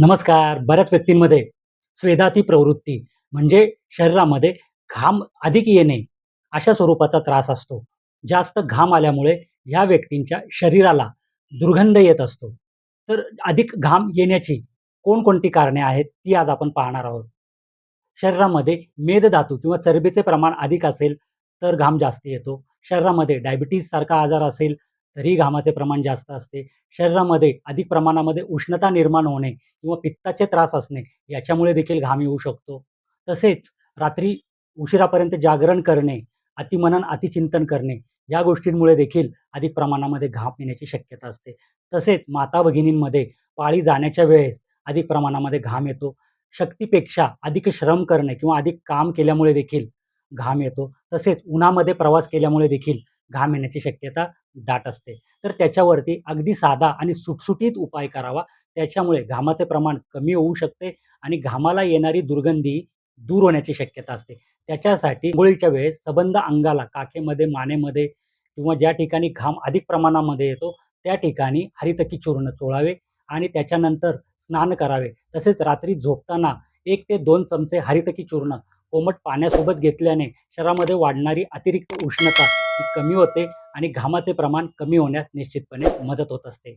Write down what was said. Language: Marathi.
नमस्कार. बऱ्याच व्यक्तींमध्ये स्वेदाती प्रवृत्ती म्हणजे शरीरामध्ये घाम अधिक येणे अशा स्वरूपाचा त्रास असतो. जास्त घाम आल्यामुळे या व्यक्तींच्या शरीराला दुर्गंध येत असतो. तर अधिक घाम येण्याची कोणकोणती कारणे आहेत ती आज आपण पाहणार आहोत. शरीरामध्ये मेदधातू किंवा चरबीचे प्रमाण अधिक असेल तर घाम जास्त येतो. शरीरामध्ये डायबिटीज सारखा आजार असेल तरी घामाचे प्रमाण जास्त असते. शरीरामध्ये अधिक प्रमाणामध्ये उष्णता निर्माण होणे किंवा पित्ताचे त्रास असणे याच्यामुळे देखील घाम येऊ शकतो. तसेच रात्री उशिरापर्यंत जागरण करणे अतिमनन अतिचिंतन करणे या गोष्टींमुळे देखील अधिक प्रमाणामध्ये घाम येण्याची शक्यता असते. तसेच माता भगिनींमध्ये पाळी जाण्याच्या वेळेस अधिक प्रमाणामध्ये घाम येतो. शक्तीपेक्षा अधिक श्रम करणे किंवा अधिक काम केल्यामुळे देखील घाम येतो. तसेच उन्हामध्ये प्रवास केल्यामुळे देखील घाम येण्याची शक्यता दाट असते. तर त्याच्यावरती अगदी साधा आणि सुटसुटीत उपाय करावा. त्याच्यामुळे घामाचे प्रमाण कमी होऊ शकते आणि घामाला येणारी दुर्गंधी दूर होण्याची शक्यता असते. त्याच्यासाठी अंघोळीच्या वेळेस सबंध अंगाला काखेमध्ये मानेमध्ये किंवा ज्या ठिकाणी घाम अधिक प्रमाणामध्ये येतो त्या ठिकाणी हरितकी चूर्ण चोळावे आणि त्याच्यानंतर स्नान करावे. तसेच रात्री झोपताना एक ते दोन चमचे हरितकी चूर्ण कोमट पाण्यासोबत घेतल्याने शरीरामध्ये वाढणारी अतिरिक्त उष्णता ही कमी होते आणि घामाचे प्रमाण कमी होण्यास निश्चितपणे मदत होत असते.